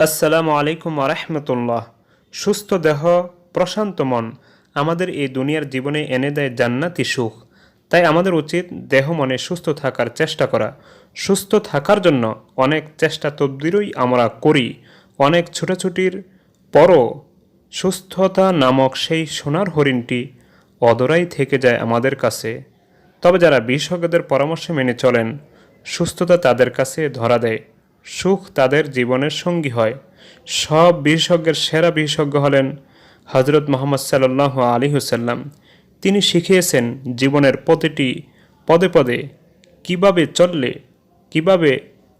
আসসালামু আলাইকুম আরহামতুল্লাহ সুস্থ দেহ, প্রশান্ত মন আমাদের এই দুনিয়ার জীবনে এনে দেয় জান্নাতি সুখ। তাই আমাদের উচিত দেহ মনে সুস্থ থাকার চেষ্টা করা। সুস্থ থাকার জন্য অনেক চেষ্টা তবদিরই আমরা করি। অনেক ছোটাছুটির পরও সুস্থতা নামক সেই সোনার হরিণটি অদরাই থেকে যায় আমাদের কাছে। তবে যারা বিশেষজ্ঞদের পরামর্শ মেনে চলেন, সুস্থতা তাদের কাছে ধরা দেয়। সুখ তাদের জীবনের সঙ্গী হয়। সব বিশেষজ্ঞের সেরা বিশেষজ্ঞ হলেন হজরত মোহাম্মদ সাল্লাহ আলী হুসাল্লাম তিনি শিখিয়েছেন জীবনের প্রতিটি পদে পদে কীভাবে চললে, কীভাবে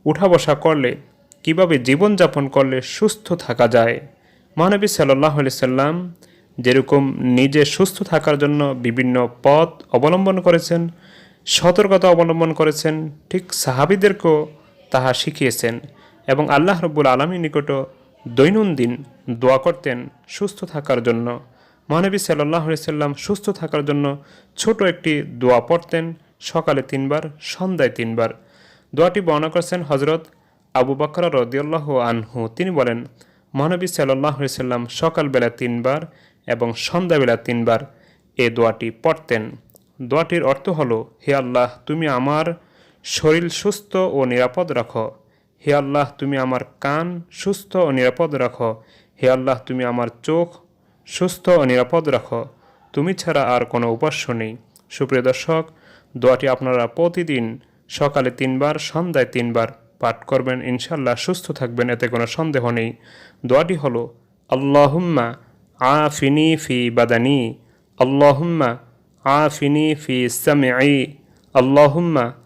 উঠা বসা করলে, কীভাবে জীবনযাপন করলে সুস্থ থাকা যায়। মহানবী সাল্লাহ সাল্লাম যেরকম নিজে সুস্থ থাকার জন্য বিভিন্ন পথ অবলম্বন করেছেন, সতর্কতা অবলম্বন করেছেন, ঠিক সাহাবিদেরকেও তাহা শিখিয়েছেন এবং আল্লাহ রব্বুল আলমী নিকট দৈনন্দিন দোয়া করতেন সুস্থ থাকার জন্য। মহানবী সাল্লাহ সাল্লাম সুস্থ থাকার জন্য ছোট একটি দোয়া পড়তেন, সকালে তিনবার, সন্ধ্যায় তিনবার। দোয়াটি বর্ণনা করেছেন হজরত আবু বকর রদিয়াল্লাহ আনহু। তিনি বলেন, মহানবী সাল্লাহ সাল্লাম সকালবেলা তিনবার এবং সন্ধ্যাবেলা তিনবার এ দোয়াটি পড়তেন। দোয়াটির অর্থ হলো, হে আল্লাহ, তুমি আমার শরীর সুস্থ ও নিরাপদ রাখো। হে আল্লাহ, তুমি আমার কান সুস্থ ও নিরাপদ রাখো। হে আল্লাহ, তুমি আমার চোখ সুস্থ ও নিরাপদ রাখো। তুমি ছাড়া আর কোনো উপাস্য নেই। সুপ্রিয় দর্শক, দোয়াটি আপনারা প্রতিদিন সকালে তিনবার, সন্ধ্যায় তিনবার পাঠ করবেন। ইনশাল্লাহ সুস্থ থাকবেন, এতে কোনো সন্দেহ নেই। দোয়াটি হলো, আল্লাহুম্মা আফিনি ফি বাদানি, আল্লাহুম্মা আফিনি ফি সামিআই আল্লাহুম্মা